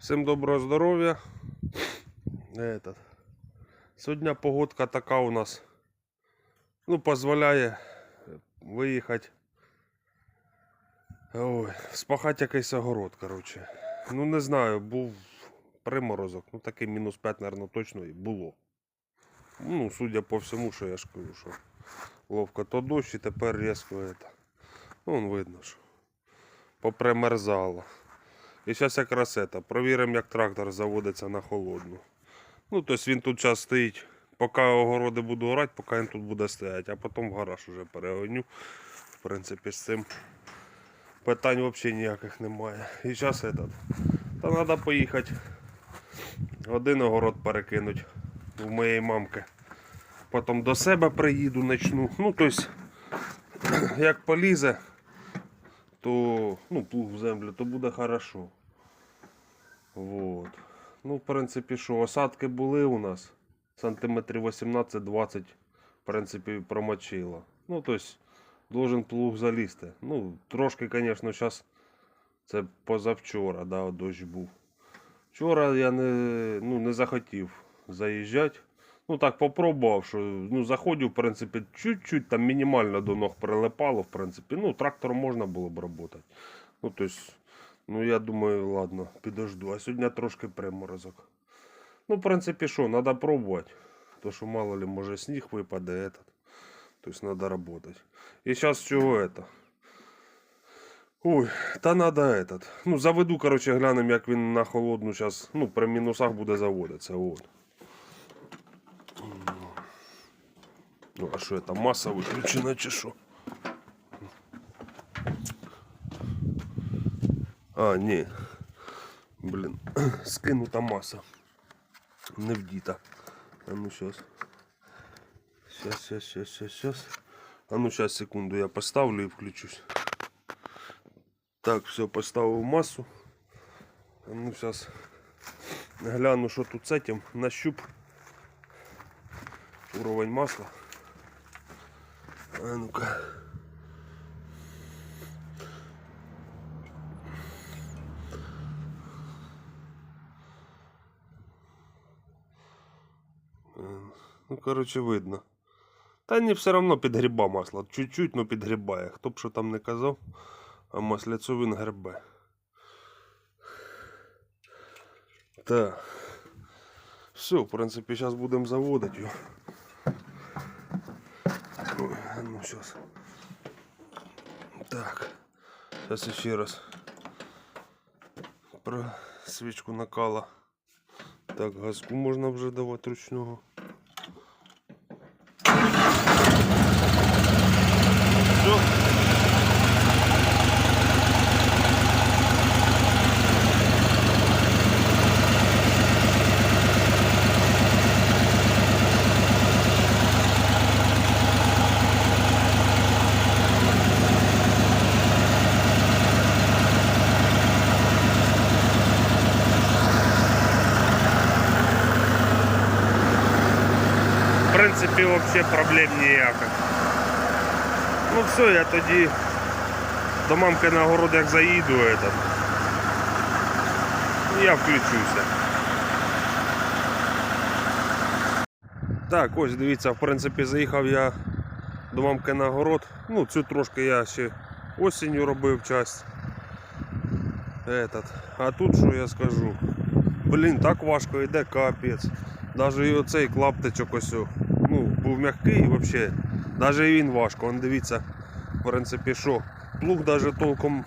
Всім доброго здоров'я. Сьогодні погодка така у нас. Ну, дозволяє виїхати. Ой, спахати якийсь огород, коротше. Ну не знаю, був приморозок. Ну такий мінус 5, мабуть, точно і було. Ну, судя по всьому, що я ж кажу, що ловко то дощ і тепер різко это. Ну, видно, що попримерзало. І зараз якраз це, провіримо, як трактор заводиться на холодну. Ну, тобто він тут зараз стоїть, поки огороди буду орати, поки він тут буде стояти, а потім в гараж уже перегоню. В принципі, з цим питань взагалі ніяких немає. І зараз этот. Та треба поїхати. Один огород перекинуть у моєї мамки. Потім до себе приїду, начну. Ну, тобто, як полізе, то ну, плуг в землю, то буде хорошо. Вот. Ну, в принципі, що, осадки були у нас. Сантиметрів 18-20, в принципі, промочило. Ну, тобто, должен плуг залізти. Ну, трошки, звісно, зараз це позавчора, да, дощ був. Вчора я не, ну, не захотів заїжджати. Ну так попробував, що ну, заходив, в принципі, чуть-чуть там мінімально до ног прилипало, в принципі. Ну, трактором можна було б працювати. Ну, тобто, ну я думаю, ладно, підожду. А сьогодні трошки приморозок. Ну, в принципі, що, треба пробувати. То що мало ли, може сніг випаде этот. Тобто треба працювати. І зараз чого это? Ой, та надо этот. Ну, заведу, короче, глянемо, як він на холодну зараз, ну, при мінусах буде заводитися. Вот. Ну, а що це, маса виключена чи що? А, ні. Блін, скинута маса. Не вдіта. А ну сейчас. Сейчас, сейчас, сейчас, сейчас, сейчас. А ну сейчас, секунду, я поставлю і включусь. Так, все, поставив масу. А ну сейчас гляну, що тут з этим. На щуп. Уровень масла. А ну-ка. Ну, короче, видно. Та ні, все одно підгріба масло. Чуть-чуть, но підгрібає. Хто б що там не казав, а масляцю він гребе. Так. Все, в принципі, зараз будемо заводити його. Ой, ну сейчас. Так. Сейчас ще раз. Про свічку накала. Так, газку можна вже давати ручного. Принципі, взагалі проблем ніяких. Ну все, я тоді до мамки на город як заїду, этот, я включуся. Так, ось дивіться, в принципі, заїхав я до мамки на город. Ну, цю трошки я ще осінню робив часть. Этот. А тут що я скажу? Блін, так важко йде капець. Даже і оцей клаптичок ось, ну, був м'який взагалі. І він важко. Он дивіться, в принципі, що. Плуг даже толком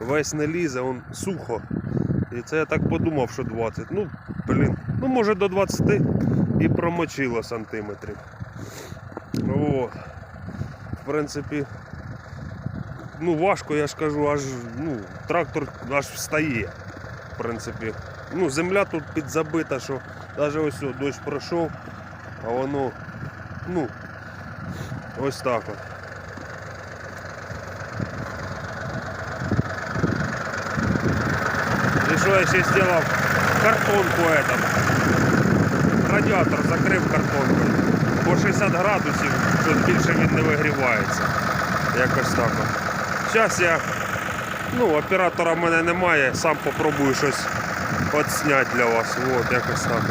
весь не лізе, он сухо. І це я так подумав, що 20. Ну, блін, ну може до 20 і промочило сантиметрів. От. В принципі, ну важко, я ж кажу, аж ну, трактор аж встає. В принципі. Ну, земля тут підзабита, що навіть ось о, дощ пройшов, а воно, ну, ось так от. І що я ще зробив? Картонку этом. Радіатор закрив картонкою. По 60 градусів, що більше він не вигрівається. Якось так. Зараз я, ну, оператора в мене немає, сам попробую щось отснять для вас. Вот, якось так.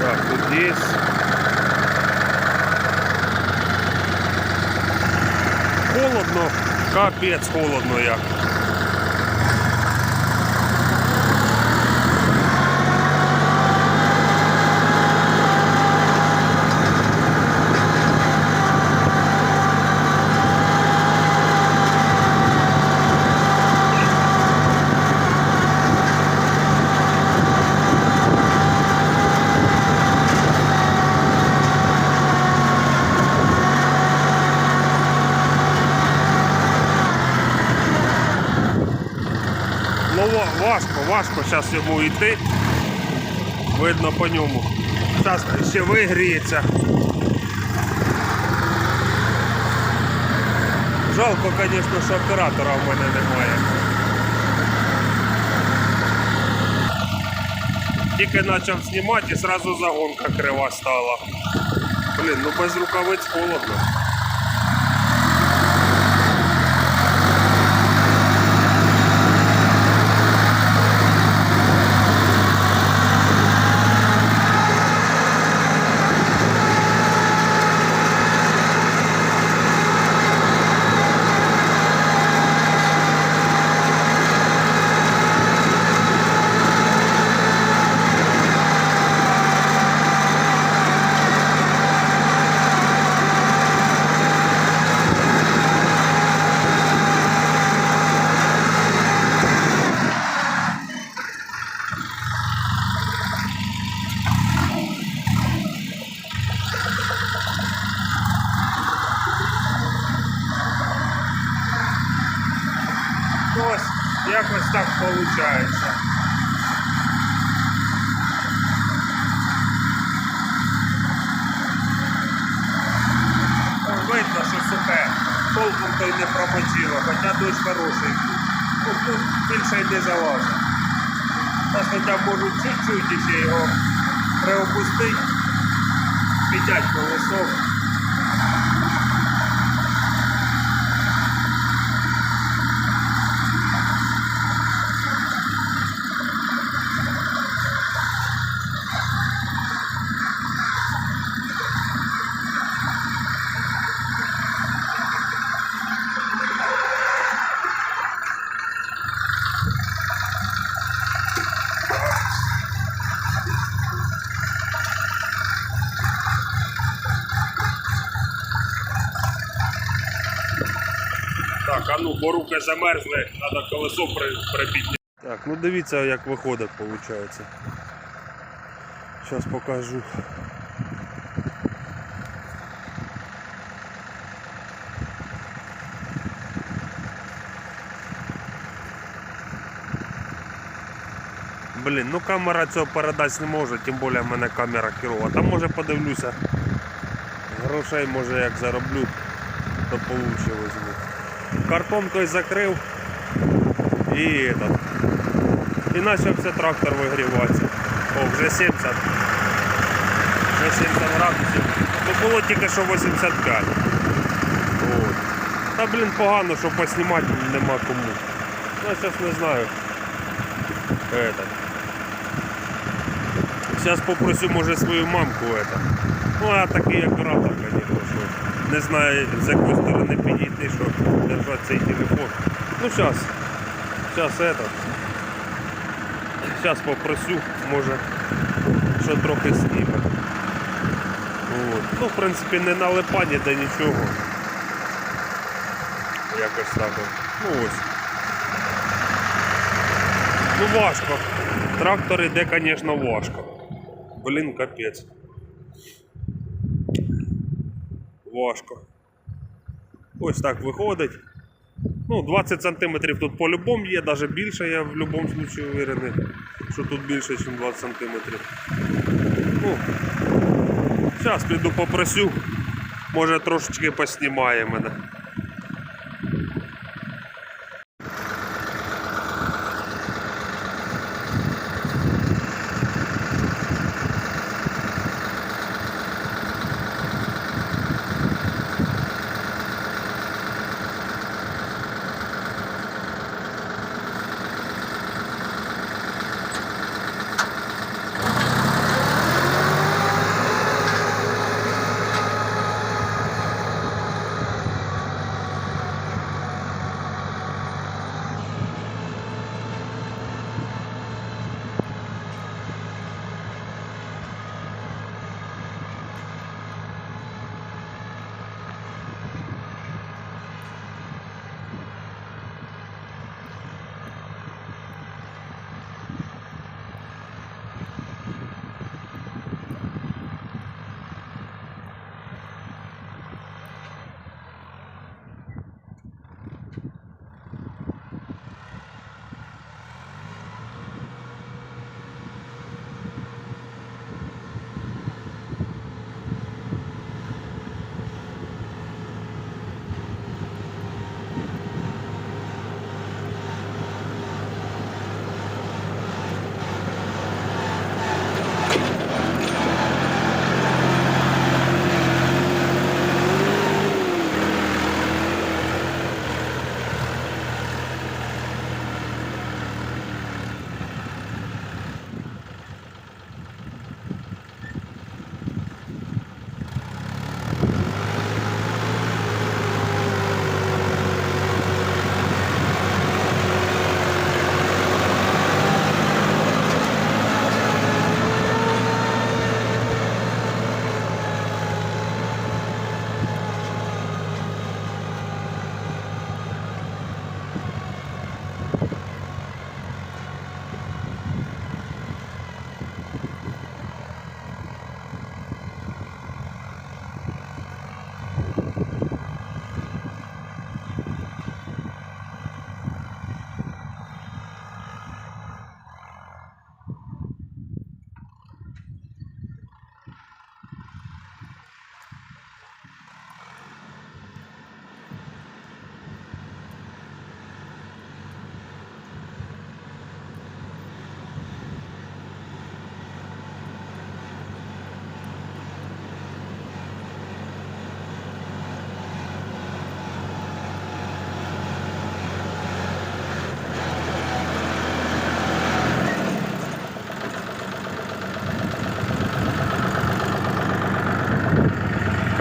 Так, тут есть. Холодно, капець холодно як. Ну важко, важко зараз йому йти. Видно по ньому. Зараз ще вигріється. Жалко, звісно, що оператора в мене немає. Тільки почав знімати і одразу загонка крива стала. Блін, ну без рукавиць холодно. Ось якось так виходить. Видно, що сухе. Толком то й не промочило, хоча дощ хороший. Ну, тут більше й не залазить. Зараз хоча можуть чуть-чуть ще його приопустити, підняти колесо. Руки замерзли, треба колесо при, припідняти. Так, ну дивіться, як виходить, виходить. Зараз покажу. Блін, ну камера цього передати не може, тим більше в мене камера керова. Там може подивлюся. Грошей може як зароблю, то получше візьму Картонкою закрив і этот. І почався трактор вигріватися. О, вже 70. Вже 70 градусів. Ну було тільки що 85. От. Та блін погано, що поснімати нема кому. Ну, зараз не знаю. Это. Зараз попросю, може, свою мамку это. Ну, а такий оператор, звісно, що не знаю, з якої сторони підійти, щоб держати цей телефон. Ну, зараз. Зараз это. Зараз попросю, може, що трохи сніме. От. Ну, в принципі, не налипання, де нічого. Якось так. Ну ось. Ну важко. Трактор іде, звісно, важко. Блін, капець. Важко. Ось так виходить. Ну, 20 сантиметрів тут по-любому є, навіть більше, я в будь-якому випадку уверений, що тут більше, ніж 20 сантиметрів. Ну, зараз піду попросю, може трошечки поснімає мене.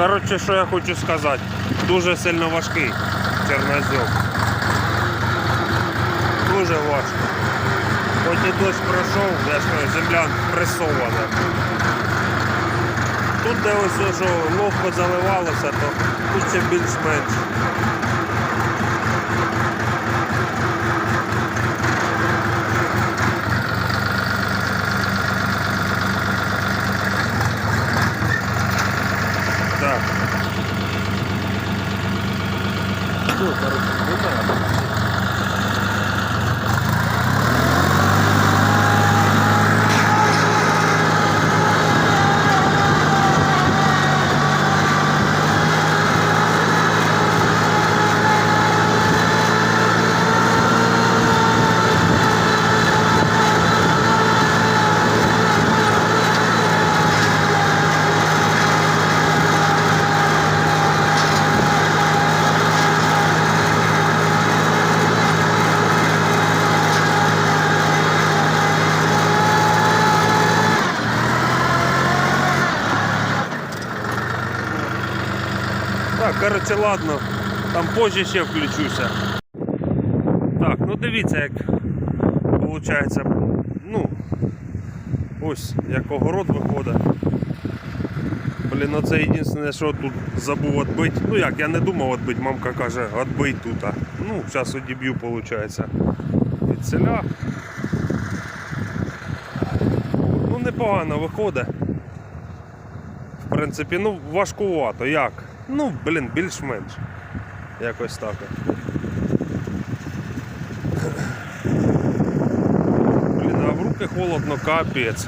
Коротше, що я хочу сказати, дуже сильно важкий чорнозем. Дуже важко. Хоч і дощ пройшов, я ж земля пресована. Тут, де ось що ловко заливалося, то тут ще більш-менш. Так. Ну, короче, вибирай. Так, коротше, ладно, там позже ще включуся. Так, ну дивіться, як виходить. Ну, ось як огород виходить. Блін, ну це єдине, що тут забув відбити. Ну як, я не думав відбити, мамка каже, відбий тут. а. Ну, зараз одіб'ю, виходить. Від селя. Ну, непогано виходить. В принципі, ну важкувато. Як? Ну, блін, більш-менш. Якось так. Блін, а в руки холодно, капець.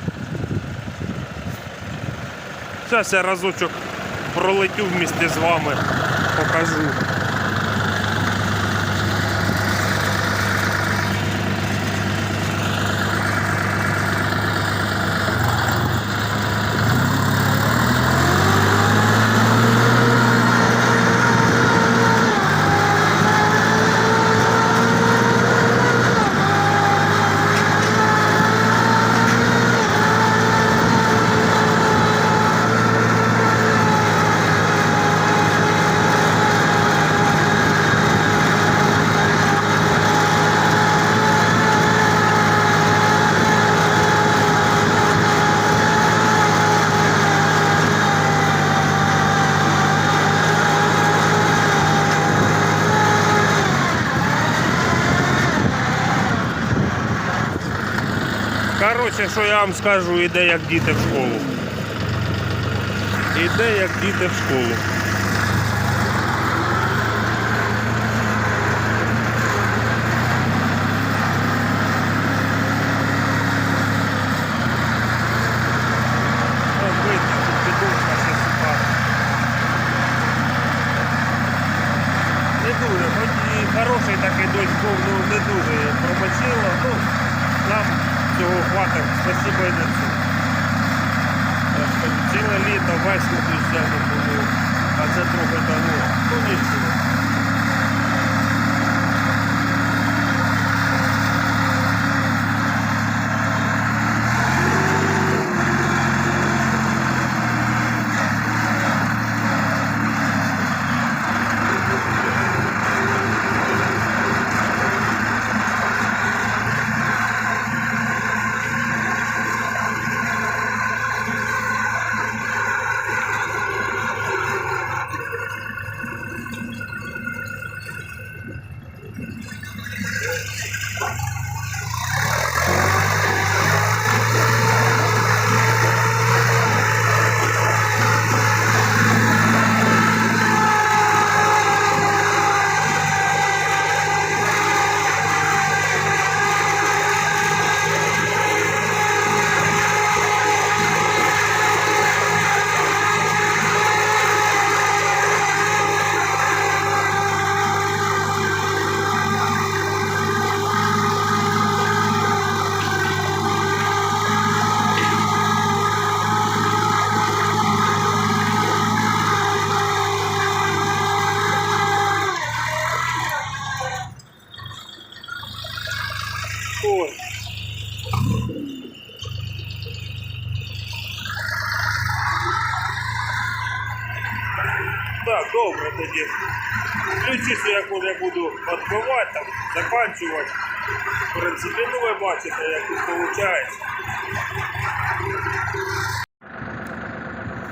Зараз я разочок пролетю вместе з вами, покажу. Коротше, що я вам скажу, іде як діти в школу. Іде як діти в школу. От видно, що підушка ще суха. Не дуже, хоч і хороший такий дощ був, ну не дуже промочило. Ну, нам цього спасибо на. Так що Ціле літо весь не було, а це трохи того. Ну нічого. Заканчувати. В принципі, ну ви бачите, як тут виходить.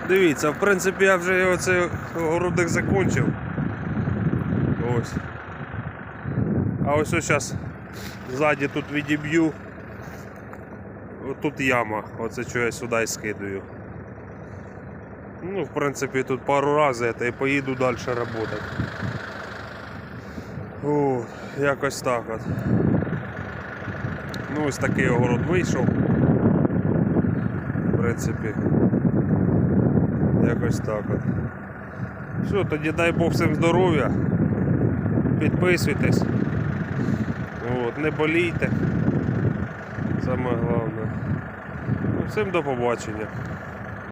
Дивіться, в принципі, я вже оцей огородик закончив. Ось. А ось ось зараз ззаді тут відіб'ю. Тут яма, оце що я сюди і скидаю. Ну, в принципі, тут пару разів і поїду далі працювати. О, якось так от. Ну, ось такий огород вийшов. В принципі. Якось так от. Все, тоді дай Бог всім здоров'я. Підписуйтесь. От, не болійте. Саме головне. Ну, всім до побачення.